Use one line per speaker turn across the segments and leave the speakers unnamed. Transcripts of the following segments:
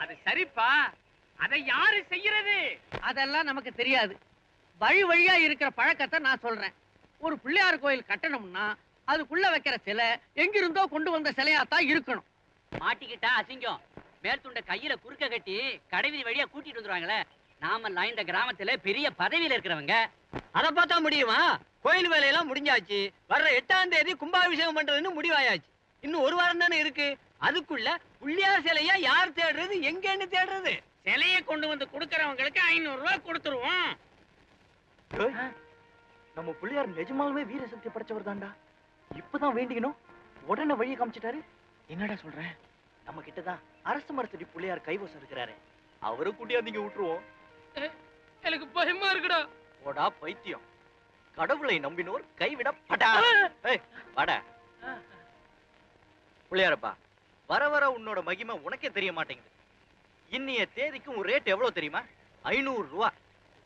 அது சரிப்பா. அதை யாரு செய்யறது?
அதெல்லாம் நமக்கு தெரியாது. வழி வழியா இருக்கிற பழக்கத்தை நான் சொல்றேன். ஒரு பிள்ளையார் கோயில் கட்டணும்னா அதுக்குள்ள வைக்கிற சிலை எங்கிருந்தோ கொண்டு வந்த சிலையாத்தான் இருக்கணும்.
மாட்டிக்கிட்டா அசிங்கம். மேற்துண்ட கையில குறுக்க கட்டி கடைவீதி வழியா கூட்டிட்டு வந்துருவாங்களே. நாமெல்லாம் இந்த கிராமத்துல பெரிய பதவியில இருக்கிறவங்க.
அத பார்த்தா முடியுமா? கோயில் வேலையெல்லாம் முடிஞ்சாச்சு. வர்ற எட்டாம் தேதி கும்பாபிஷேகம் பண்றதுன்னு முடிவாயாச்சு. இன்னும் ஒரு வாரம் தானே இருக்கு. அதுக்குள்ள புள்ளியார் சிலையா யார் தேடுறது? எங்கன்னு தேடுறது?
சிலைய கொண்டு வந்து கொடுக்கறவங்களுக்கு ஐநூறு ரூபாய் கொடுத்துருவோம்.
நம்ம பிள்ளையார் நிஜமாலுமே வீர சக்தி படைச்சவர் தான்டா. இப்பதான் வேண்டிக்கணும். உடனே வழியை காமிச்சிட்டாரு. என்னடா சொல்றேன் நம்ம கிட்டதான் அரசு மரத்தடி பிள்ளையார் கைவசம் இருக்கிறாரு. அவரை கூட்டியாந்தீங்க விட்டுருவோம்
எனக்கு பயமா இருக்குடா.
போடா பைத்தியம். கடவுளை நம்பினோர் கைவிடப்படா ஏய், வாடா. பிள்ளையாரப்பா வர வர உன்னோட மகிமை உனக்கே தெரிய மாட்டேங்குது. இன்னைய தேதிக்கு உன் ரேட் எவ்வளவு தெரியுமா? ஐநூறு ரூபா.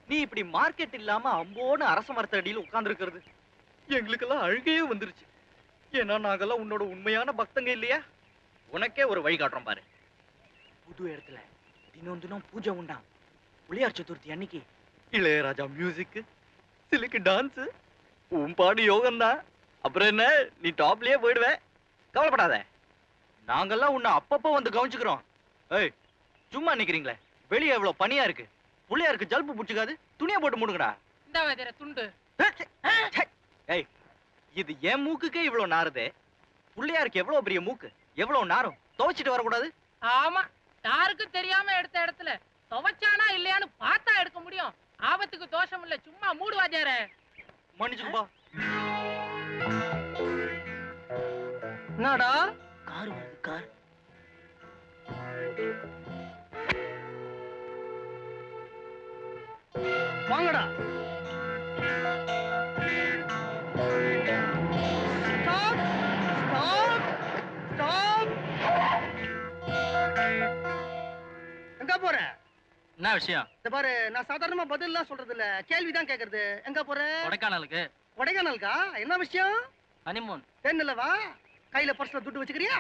நீ இப்படி மார்க்கெட் இல்லாம அம்போன்னு அரச மரத்தடியில் உட்கார்ந்துருக்கிறது. எங்களுக்கெல்லாம் அழுகையே வந்துருச்சு. ஏன்னா நாங்கெல்லாம் உன்னோட உண்மையான பக்தங்க இல்லையா? உனக்கே ஒரு வழிகாட்டுறோம் பாரு. புது இடத்துல தினம் தினம் பூஜை உண்டாம். பிள்ளையார் சதுர்த்தி அன்னைக்கு இளையராஜா மியூசிக்கு சிலுக்கு டான்ஸ் உன் பாடு யோகம் தான் அப்புறம் என்ன? நீ டாப்லயே போயிடுவ. கவலைப்படாத. நாங்கெல்லாம் உன்னை அப்பப்போ வந்து கவனிச்சுக்கிறோம். ஏய் சும்மா நிக்கிறீங்களே. வெளியே எவ்வளவு பனியா இருக்கு. புள்ளையாருக்கு ஜல்பு புடிச்சுக்காது. துணியை போட்டு மூடுங்கடா.
இந்த வதிர துண்டு.
ஏய் இது என் மூக்குக்கே இவ்வளவு நாறுதே. புள்ளையாருக்கு எவ்வளவு பெரிய மூக்கு? எவ்வளவு நாரும்? துவைச்சிட்டு வரக்கூடாது?
ஆமா யாருக்கும் தெரியாம எடுத்த இடத்துல. துவைச்சானா இல்லையான்னு பார்த்தா எடுக்க முடியும். ஆபத்துக்கு தோஷம் இல்ல சும்மா மூடு வாத்தியார
மன்னிச்சுக்கப்பா
என்னடா?
கார் வருது. கார்
வாங்கடா. ஸ்டாப். ஸ்டாப். ஸ்டாப். எங்க போற?
என்ன விஷயம்?
இந்த பாரு நான் சாதாரணமா பதில்லாம் சொல்றது இல்ல கேள்விதான் கேக்குறது. எங்க போற?
கொடைக்கானலுக்கு.
கொடைக்கானலுக்கா? என்ன விஷயம்?
ஹனிமூன்.
தென்னலவா? கையில பர்ஸ்ல துட்டு வச்சுக்கிறியா?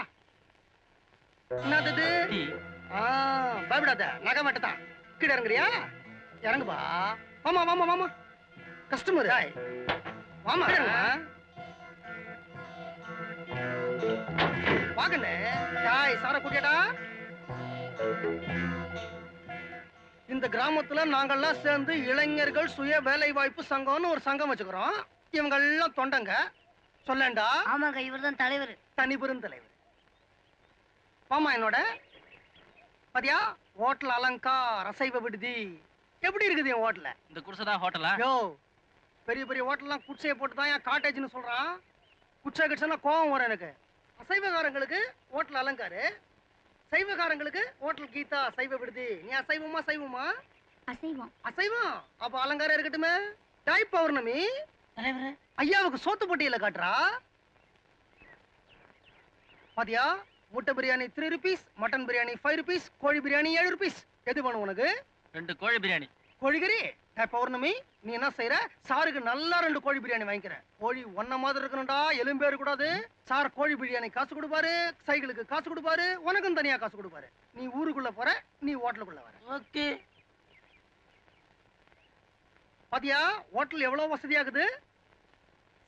என்னது பயப்படாத. நகை மட்டும் கீழே இறங்குறியா? இறங்குப்பா வாமா வாமா வாமா. கஸ்டமர் வாமா. வாங்கண்ணே. டாய் சார கூட்டியாடா. இந்த கிராமத்துல நாங்கெல்லாம் சேர்ந்து இளைஞர்கள் சுய வேலை வாய்ப்பு சங்கம்னு ஒரு சங்கம் வச்சுக்கிறோம். இவங்க எல்லாம் தொண்டங்க. சொல்லேன்டா.
ஆமாங்க இவர்தான் தலைவர்.
தனி பெருந்தலைவர் பாமா என்னோட? பாத்தியா? ஹோட்டல் அலங்கார் அசைவ விடுதி. எப்படி இருக்குது என் ஹோட்டல்ல?
இந்த குடிசை தான் ஹோட்டலா?
யோ பெரிய பெரிய ஹோட்டல்லாம் குச்சையை போட்டு தான் என் காட்டேஜ்னு சொல்றான். குச்சை கிச்சனா கோவம் வரும் எனக்கு. அசைவகாரங்களுக்கு ஹோட்டல் அலங்காரு. சைவகாரங்களுக்கு ஹோட்டல் கீதா சைவ விடுதி. நீ அசைவமா சைவமா?
அசைவம்.
அசைவம்? அப்ப அலங்காரம் இருக்கட்டுமே. டாய் பௌர்ணமி. ஐயாவுக்கு சோத்து போட்டியில காட்டுறா. பாத்தியா? முட்டை biryani three rupees mutton biryani five rupees கோழி பிரியாணி ஏழு ருபீஸ் எது வேணும் உனக்கு?
ரெண்டு கோழி பிரியாணி.
கோழிக்கறி டேய் பௌர்ணமி நீ என்ன செய்யற சாருக்கு நல்லா ரெண்டு கோழி பிரியாணி வாங்கிக்கிற. கோழி ஒன்ன மாதிரி இருக்கணும்டா எலும்பே இருக்கக்கூடாது. சார் கோழி பிரியாணி காசு கொடுப்பாரு சைக்கிளுக்கு காசு கொடுப்பாரு உனக்கும் தனியா காசு கொடுப்பாரு. நீ ஊருக்குள்ள போற நீ ஹோட்டலுக்குள்ள வர.
ஓகே.
பாத்தியா ஹோட்டல் எவ்வளவு வசதியாகுது?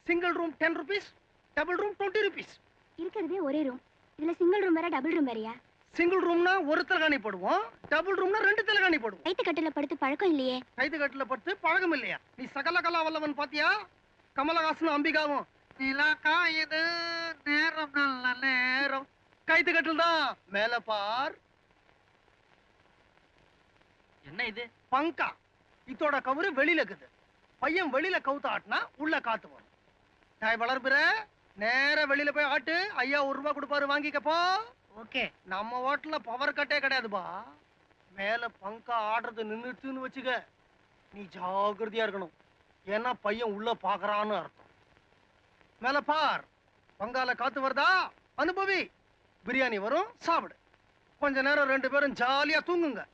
Single room ten rupees double room twenty rupees
இருக்கிறதே ஒரே ரூம் இதுல சிங்கிள் ரூம் வேற டபுள் ரூம் வேறயா?
சிங்கிள் ரூம்னா ஒரு தலைகாணி போடுவோம். டபுள் ரூம்னா ரெண்டு தலைகாணி போடுவோம்.
கைத்து கட்டில படுத்து பழக்கம் இல்லையே.
கைது கட்டுல படுத்து பழகம் இல்லையா? நீ சகல கலா வல்லவன் பாத்தியா? கமலஹாசனும் அம்பிகாவும். இலாக்கா இது நேரம் நல்ல நேரம். கைது கட்டில் தான். மேல பார்.
என்ன இது?
பங்கா. இதோட கவுரு வெளியில இருக்குது. பையன் வெளியில கவுத்து ஆட்டினா உள்ள காத்து வரும். தாய் வளர்ப்புற நேரா வெளியில போய் ஆட்டு. ஐயா ஒரு ரூபாய் கொடுப்பாரு வாங்கிக்கப்போ.
ஓகே.
நம்ம ஹோட்டல்ல பவர் கட்டே கிடையாதுப்பா. மேல பங்கா ஆடுறது நின்னுட்டுன்னு வச்சுக்க. நீ ஜாக்கிரதையா இருக்கணும். ஏன்னா பையன் உள்ள பாக்குறான்னு அர்த்தம். மேல பார். பங்கால காத்து வருதா? அனுபவி. பிரியாணி வரும் சாப்பிடு. கொஞ்ச நேரம் ரெண்டு பேரும் ஜாலியா தூங்குங்க.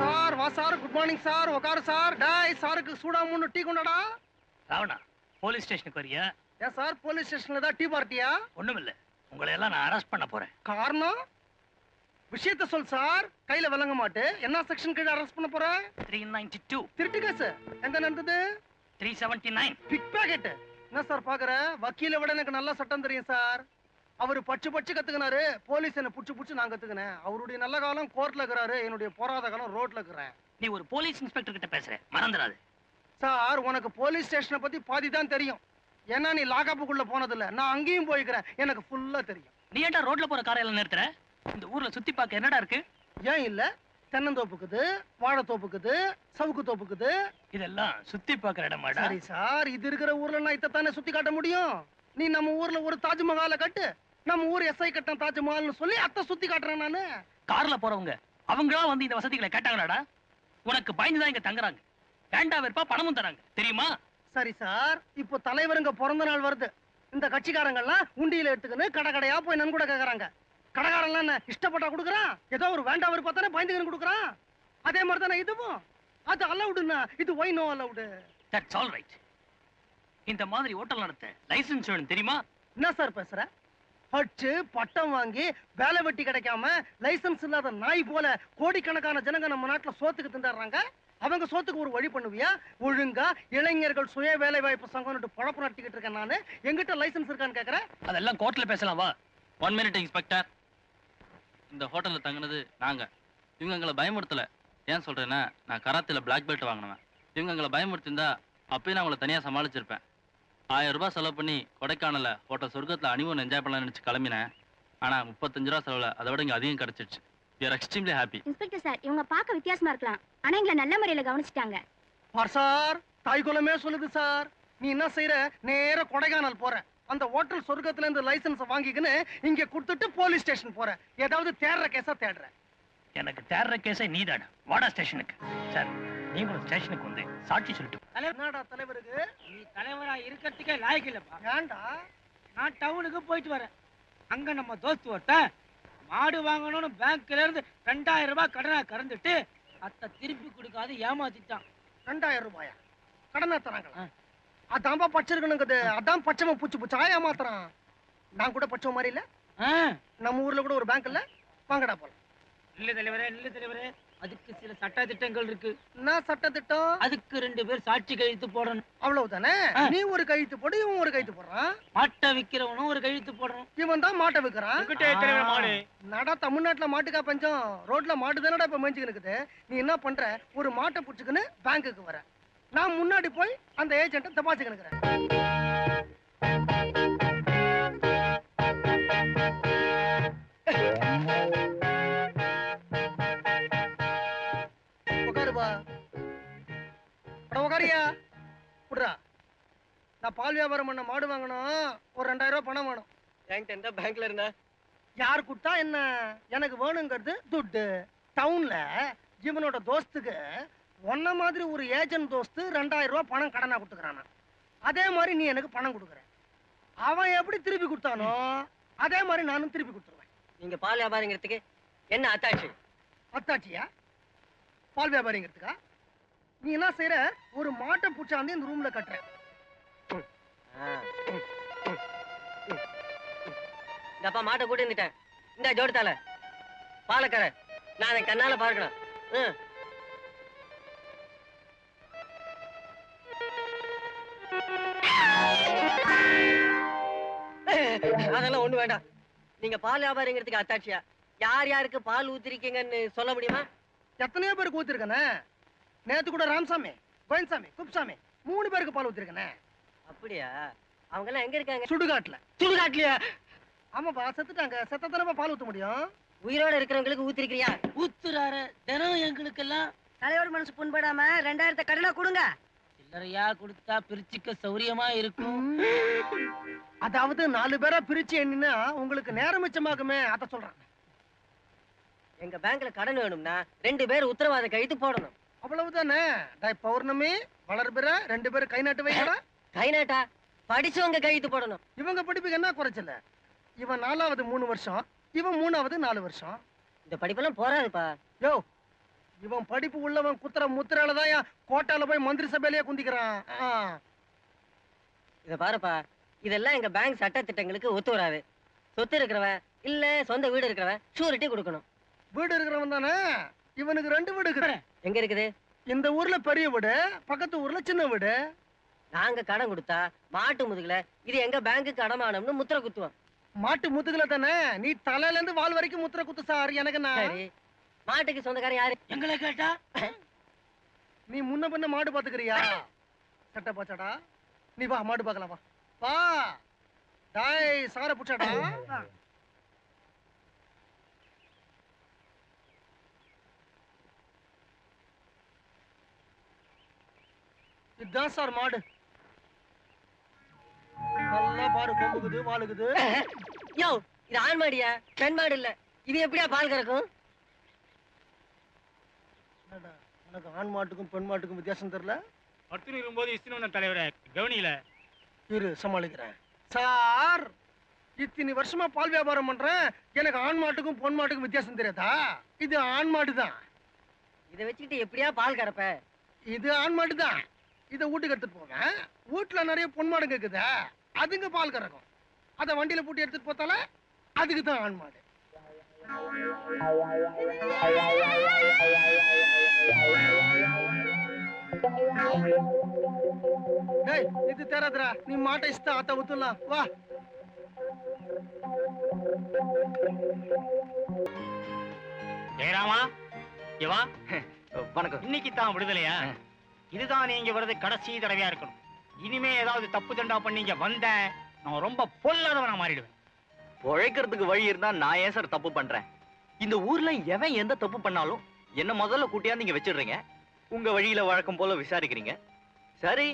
சார் வா சார் குட் மார்னிங் சார் உக்காரு சார். டாய் சாருக்கு சூடா மூணு டீ கொண்டாடா.
ராவணா போலீஸ் ஸ்டேஷனுக்கு வரியா?
ஏன் சார் போலீஸ் ஸ்டேஷன்ல தான் டீ பார்ட்டியா?
ஒண்ணும் இல்ல
உங்களை எல்லாம் நான் அரெஸ்ட் பண்ண போறேன்.
காரணம்? விஷயத்த சொல் சார். கையில விளங்க மாட்டு. என்ன செக்ஷன் கீழ அரெஸ்ட் பண்ண போற?
த்ரீ நைன்டி டூ
திருட்டு கேஸ். எங்க நடந்தது?
Three seventy nine
pickpocket என்ன சார் பாக்குற? வக்கீல விட எனக்கு நல்லா சட்டம் தெரியும் சார். அவரு பச்சு பச்சு கத்துக்கினாரு. போலீஸ் என்ன புடிச்சு புடிச்சு நான் கத்துக்கினேன். அவருடைய நல்ல காலம் கோர்ட்ல இருக்கிறாரு. என்னுடைய போராத காலம் ரோட்ல இருக்கிறேன்.
நீ ஒரு போலீஸ் இன்ஸ்பெக்டர் கிட்ட பேசுற. மறந்துடாது.
சார் உனக்கு போலீஸ் ஸ்டேஷனை பத்தி பாதி தான் தெரியும். ஏன்னா நீ லாகப்புக்குள்ள போனதில்ல. நான் அங்கேயும் போய்க்கிறேன். எனக்கு ஃபுல்லா தெரியும்.
நீ ஏன்டா ரோட்ல போற காரை எல்லாம் நிறுத்துற? இந்த ஊர்ல சுத்தி பார்க்க என்னடா இருக்கு?
ஏன் இல்ல? தென்னந்தோப்புக்குது வாழைத்தோப்புக்குது சவுக்கு தோப்புக்குது.
இதெல்லாம் சுத்தி பார்க்கற இடமாடா.
சரி சார் இது இருக்கிற ஊர்ல நான் இதைத்தானே சுத்தி காட்ட முடியும்? நீ நம்ம ஊர்ல ஒரு தாஜ்மஹாலை கட்டு. நம்ம ஊர் எஸ்ஐ கட்டம் தாஜ்மஹால்னு சொல்லி அத்தை சுத்தி காட்டுறேன் நானு.
கார்ல போறவங்க அவங்களா வந்து இந்த வசதிகளை கேட்டாங்களாடா? உனக்கு பயந்துதான் இங்க தங்குறாங்க. வேண்டா வெறுப்பா பணமும் தராங்க. தெரியுமா?
சரி சார் இப்போ தலைவருங்க பிறந்த நாள் வருது. இந்த கட்சிக்காரங்கெல்லாம் உண்டியில எடுத்துக்கின்னு கடை கடையா போய் நன்கூட கேக்குறாங்க. கடைக்காரன்லாம் என்ன இஷ்டப்பட்டா கொடுக்குறான்? ஏதோ ஒரு வேண்டாம் ஒரு பார்த்தானே பயந்துக்கின்னு கொடுக்குறான்? அதே மாதிரி தானே இதுவும்? அது அலவுடுன்னா இது why no allowed
that's all right இந்த மாதிரி ஹோட்டல் நடத்த லைசென்ஸ் வேணும் தெரியுமா?
என்ன சார் பேசுற? படிச்சு பட்டம் வாங்கி வேலை வெட்டி கிடைக்காம லைசன்ஸ் இல்லாத நாய் போல கோடிக்கணக்கான ஜனங்க நம்ம நாட்டுல சோத்துக்கு திண்டாடுறாங்க. அவங்க சோத்துக்கு ஒரு வழி பண்ணுவியா? ஒழுங்கா இளைஞர்கள் சுய வேலை வாய்ப்பு சங்கம்னு பழப்பு நடத்திக்கிட்டு இருக்கேன் நானு. எங்கிட்ட லைசென்ஸ் இருக்கான்னு கேக்குறேன்
அதெல்லாம் கோர்ட்ல பேசலாம் வா.
ஒன் மினிட் இன்ஸ்பெக்டர் இந்த ஹோட்டல்ல தங்குனது நாங்க. இவங்க எங்களை பயமுறுத்தல. ஏன் சொல்றேன்னா நான் கராத்தில பிளாக் பெல்ட் வாங்கினேன் இவங்க எங்களை பயமுறுத்திருந்தா அப்பயும் நான் உங்களை தனியா சமாளிச்சிருப்பேன். ஆயிரம் ரூபாய் செலவு பண்ணி கொடைக்கானல ஹோட்டல் சொர்க்கத்துல அனிமன் என்ஜாய் பண்ணலாம்னு நினைச்சு கிளம்பினேன். ஆனா முப்பத்தஞ்சு ரூபா செலவுல அதை விட இங்க அதிகம் கிடைச்சிருச்சு. We are extremely happy
inspector sir இவங்க பார்க்க வித்தியாசமா இருக்கலாம். ஆனா எங்களை நல்ல முறையில கவனிச்சிட்டாங்க.
பார் சார் தாய் குலமே சொல்லுது சார். நீ என்ன செய்யற நேரா கொடைக்கானல் போற. அந்த ஹோட்டல் சொர்க்கத்துல இருந்து லைசென்ஸ் வாங்கிக்கின்னு இங்க கொடுத்துட்டு போலீஸ் ஸ்டேஷன் போற. ஏதாவது தேடுற கேஸா தேடுற.
எனக்கு தேடுற கேஸை நீதாடா வாடா ஸ்டேஷனுக்கு சார். நீங்களும் ஸ்டேஷனுக்கு வந்து சாட்சி சொல்லிட்டு
என்னடா தலைவருக்கு?
நீ தலைவரா இருக்கிறதுக்கே லாய்க்கு இல்லப்பா.
ஏன்டா?
நான் டவுனுக்கு போயிட்டு வரேன். அங்க நம்ம தோஸ்து ஒருத்தன் மாடு வாங்கணும்னு பேங்க்ல இருந்து ரெண்டாயிரம் ரூபாய் கடனா கறந்துட்டு அத்தை திருப்பி கொடுக்காது ஏமாத்திட்டான்.
ரெண்டாயிரம் ரூபாயா? கடனை தராங்களா? அதான்பா பச்சிருக்கணுங்குது அதான் பச்சைமா பூச்சி பூச்சி? மாத்திரம் நான் கூட பச்சை மாதிரி இல்ல.
ஆ,
நம்ம ஊர்ல கூட ஒரு பேங்க் இல்ல. வாங்கடா போலாம்.
இல்ல தலைவரே இல்ல தலைவரே. அதுக்கு சில சட்ட திட்டங்கள் இருக்கு.
என்ன சட்ட திட்டம்
அதுக்கு ரெண்டு பேர் சாட்சி கழுத்து போடணும்.
அவ்வளவுதானே. நீ ஒரு கழுத்து போடு இவன் ஒரு கழுத்து போடுறான்.
மாட்டை விக்கிறவனும் ஒரு கழுத்து போடணும்.
இவன் தான் மாட்டை
மாடு.
நடா தமிழ்நாட்டுல மாட்டுக்கா பஞ்சம். ரோட்ல மாட்டு தானடா இப்ப மேய்ச்சிக்கின்னு இருக்குது. நீ என்ன பண்ற? ஒரு மாட்டை புடிச்சுக்கின்னு பேங்க்குக்கு வர. நான் முன்னாடி போய் அந்த ஏஜென்ட்டை தபாச்சுக்கினுக்கிறேன் உட்காருப்பா உட்காரியா விட்றா நான் பால் வியாபாரம் பண்ண மாடு வாங்கணும் ஒரு ரெண்டாயிரம் ரூபாய் பணம் வேணும்.
என்கிட்ட எந்த பேங்க்ல இருந்தா
யார் கொடுத்தா என்ன? எனக்கு வேணுங்கிறது துட்டு. டவுன்ல இவனோட தோஸ்துக்கு உன்ன மாதிரி ஒரு ஏஜென்ட் தோஸ்து ரெண்டாயிரம் ரூபாய் பணம் கடனா கொடுத்துக்கிறானா. அதே மாதிரி நீ எனக்கு பணம் கொடுக்குற. அவன் எப்படி திருப்பி கொடுத்தானோ அதே மாதிரி நானும் திருப்பி கொடுத்துருவேன்.
நீங்க பால் வியாபாரிங்கிறதுக்கு என்ன அத்தாட்சி?
அத்தாச்சியா பால் வியாபாரிங்கிறதுக்கா? நீ என்ன செய்யற ஒரு மாட்டை பூச்சாந்து இந்த ரூம்ல கட்டுற.
இந்த அப்பா மாட்டை கூட்டி வந்துட்டேன். இந்த ஜோடுத்தால பாலக்கர. நான் அதை கண்ணால பார்க்கணும். ம். அதெல்லாம் ஒண்ணு வேண்டாம். நீங்க பால் வியாபாரிங்கிறதுக்கு அத்தாட்சியா? யார் யாருக்கு பால் ஊத்திருக்கீங்கன்னு சொல்ல முடியுமா?
எத்தனையோ பேருக்கு ஊத்திருக்கனே. நேத்து கூட ராமசாமி கோயின்சாமி குப்சாமி மூணு பேருக்கு பால் ஊத்திருக்கனே.
அப்படியா? அவங்க எல்லாம் எங்க இருக்காங்க?
சுடுகாட்டுல.
சுடுகாட்டுலயா?
ஆமாப்பா செத்துட்டாங்க. செத்தத்தானப்பா பால் ஊத்த முடியும்?
உயிரோட இருக்கிறவங்களுக்கு ஊத்திருக்கிறியா?
ஊத்துறாரு. தினம் எங்களுக்கெல்லாம்
தலைவர் மனசு புண்படாம ரெண்டாயிரத்தை கடனா கொடுங்க.
சில்லறையா கொடுத்தா பிரிச்சுக்க சௌரியமா இருக்கும்.
அதாவது நாலு பேரா பிரிச்சு எண்ணினா உங்களுக்கு நேரம் மிச்சமாகுமே அத சொல்றேன்.
எங்க பேங்க்ல கடன் வேணும்னா ரெண்டு பேர் உத்தரவாத கழித்து போடணும்.
அவ்வளவுதானே? டேய் பௌர்ணமி வளர்பிற ரெண்டு பேரும் கை நாட்டு வைக்கடா.
கை நாட்டா? படிச்சவங்க கழித்து போடணும்.
இவங்க படிப்புக்கு என்ன குறைச்சல? இவன் நாலாவது மூணு வருஷம் இவன் மூணாவது நாலு வருஷம்.
இந்த படிப்பெல்லாம் போறாதுப்பா.
யோ இவன் படிப்பு உள்ளவன் குத்துற முத்திரால தான் கோட்டால போய் மந்திரி சபையிலேயே குந்திக்கிறான்.
இத பாருப்பா இதெல்லாம் எங்க பேங்க் சட்ட திட்டங்களுக்கு ஒத்து வராது.
சொத்து இருக்கிறவன் இல்ல சொந்த வீடு இருக்கிறவன் ஷூரிட்டி கொடுக்கணும்.
வீடு இருக்கிறவன் தானே? இவனுக்கு ரெண்டு வீடு இருக்குது
எங்க இருக்குது?
இந்த ஊர்ல பெரிய வீடு பக்கத்து ஊர்ல சின்ன வீடு.
நாங்க கடன் கொடுத்தா மாட்டு முதுகுல இது எங்க பேங்க்குக்கு அடமானம்னு முத்திரை குத்துவோம்.
மாட்டு முதுகுல தானே? நீ தலையில இருந்து வால் வரைக்கும் முத்திர குத்து சார் எனக்கு நான்.
மாட்டுக்கு சொந்தக்காரன் யாரு?
எங்களை கேட்டா?
நீ முன்ன பின்ன மாடு பாத்துக்கிறியா? சட்டை பாச்சாடா. நீ வா மாடு பார்க்கலாம் வா. வா டாய் சார புச்சாடா இதுதான் சார் மாடு. நல்லா பாரு கொம்புக்குது வாளுக்குது
யோ இது ஆண் மாடியா? பெண் மாடு இல்ல. இது எப்படியா பால் கறக்கும்?
உனக்கு ஆண் மாட்டுக்கும் பெண் மாட்டுக்கும் வித்தியாசம் தெரியல?
படுத்துன்னு இருக்கும்போது இஸ்தினு தலைவரை கவனியில?
இரு சமாளிக்கிறேன். சார் இத்தனை வருஷமா பால் வியாபாரம் பண்றேன். எனக்கு ஆண் மாட்டுக்கும் பொன் மாட்டுக்கும் வித்தியாசம் தெரியாதா? இது ஆண் மாடு தான்
இதை வச்சுக்கிட்டு எப்படியா பால் கறப்ப?
இது ஆண் மாடு தான் இதை வீட்டுக்கு எடுத்துட்டு போவேன் வீட்டுல நிறைய பொன் மாடுங்க இருக்குதா அதுங்க பால் கறக்கும். அதை வண்டியில போட்டு எடுத்துட்டு போத்தால அதுக்கு தான் ஆண் மாடு இது தேராதுரா நீ மாட்டை இஷ்ட ஆத்த ஊத்துலாம். வா.
ஜெயராமா இவா
வணக்கம்.
இன்னைக்கு தான் விடுதலையா இதுதான் நீங்க வர்றது கடைசி தடவையா இருக்கணும். இனிமே ஏதாவது தப்பு தண்டா பண்ணீங்க வந்த நான் ரொம்ப பொல்லாதவனா மாறிடுவேன்.
உழைக்கிறதுக்கு வழி இருந்தா நான் ஏன் சார் தப்பு பண்றேன்? இந்த ஊர்ல எவன் எந்த தப்பு பண்ணாலும் என்ன முதல்ல கூட்டியாந்து இங்க வச்சிடுறீங்க? உங்க வழியில வழக்கம் போல விசாரிக்கிறீங்க. சரி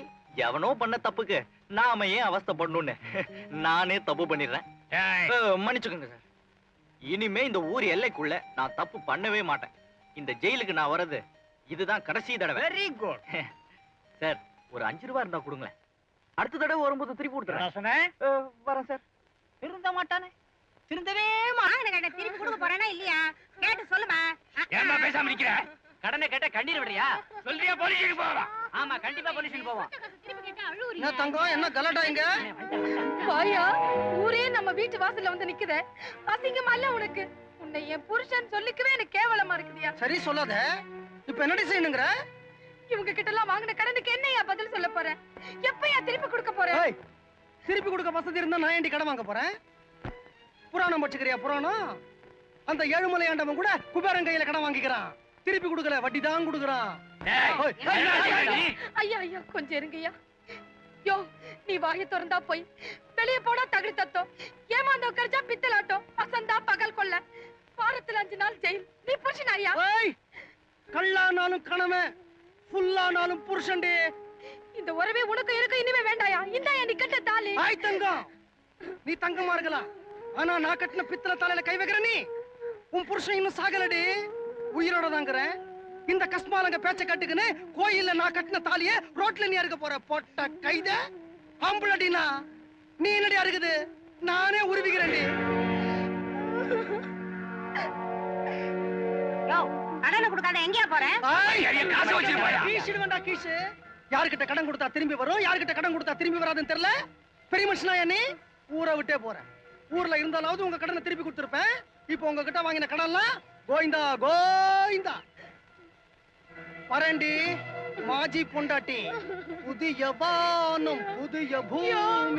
எவனோ பண்ண தப்புக்கு நாம ஏன் அவஸ்தைப்படணும்னு? நானே தப்பு பண்ணிடுறேன். மன்னிச்சுக்கோங்க சார். இனிமே இந்த ஊர் எல்லைக்குள்ள நான் தப்பு பண்ணவே மாட்டேன். இந்த ஜெயிலுக்கு நான் வர்றது இதுதான் கடைசி தடவை.
வெரி குட்
சார் ஒரு அஞ்சு ரூபா இருந்தா கொடுங்களேன். அடுத்த தடவை வரும்போது திருப்பி கொடுத்துறேன். வரேன் சார்.
திருந்த மாட்டானே? திருந்தவே
திருப்பி கொடுக்க போறேனா இல்லையா? கேட்டு சொல்லுமா.
ஏமா பேசாம நிக்கிற?
கடனை கேட்டா கண்ணீர் விடுறியா?
சொல்றியா போலீஸுக்கு போகலாம்
ஆமா கண்டிப்பா போலீஸ்க்கு போவோம்.
என்ன தங்கம் என்ன கலடா இங்க
வாயா ஊரே நம்ம வீட்டு வாசல்ல வந்து நிக்குதே. அசிங்கமா இல்ல உனக்கு? உன்னை என் புருஷன் சொல்லிக்கவே எனக்கு கேவலமா இருக்குதியா?
சரி சொல்லாத. இப்ப என்னடி செய்யணுங்கிற?
இவங்க கிட்ட எல்லாம் வாங்கின கடனுக்கு என்னையா பதில் சொல்ல போறேன் எப்பயா திருப்பி கொடுக்க போற?
ஏய், திருப்பி கொடுக்க வசதி இருந்தா நான் ஏண்டி கடன் வாங்க போறேன்? புராணம் வச்சுக்கிறியா புராணம்? அந்த ஏழுமலை ஆண்டவன் கூட குபேரன் கையில கடன் வாங்கிக்கிறான். திருப்பி கொடுக்கல வட்டி தான் கொடுக்குறான்.
ஐயா ஐயா கொஞ்சம் இருங்கய்யா. யோ நீ வாயை திறந்தா போய். வெளிய போனா தகுதி தத்தம் ஏமாந்த உட்கார்ச்சா பித்தலாட்டம். அசந்தா பகல் கொள்ள. வாரத்துல அஞ்சு நாள் ஜெயில். நீ புருஷனாரியா?
ஏய், கல்லானாலும் கணவன் ஃபுல்லானாலும் புருஷன்டி.
இந்த உறவே உனக்கு எனக்கு இனிமே வேண்டாயா? இந்தாயா நீ கட்ட தாலி.
ஆய் தங்கம். நீ தங்கமா இருக்கலாம் ஆனா நான் கட்டின பித்தளை தலையில கை வைக்கிற நீ. உன் புருஷன் இன்னும் சாகலடி. உயிரோட தாங்கிறேன் இந்த கஸ்மாலங்க பேச்ச கட்டுக்குன்னு கோயில்ல நான் கட்டின தாலிய ரோட்ல நீ அறுக்க போற பொட்ட கைத ஆம்பளடினா நீ என்னடி அறுக்குது? நானே உருவிக்கிறேன்டி.
கடனை எங்கேயா போற?
காசை.
யார்கிட்ட கொடுத்தா திரும்பி வரும்? யார்கிட்ட கடன் கொடுத்தா திரும்பி வராதுன்னு தெரியல? பெரிய மனுஷனா ஊரை விட்டே போறேன் ஊர்ல இருந்தாலாவது உங்க கடனை திருப்பி கொடுத்துருப்பேன். இப்போ உங்ககிட்ட வாங்கின கடன்லாம் கோயிந்தா கோயிந்தா வரேன்டி மாஜி பொண்டாட்டி. புதிய வானம் புதிய பூமி.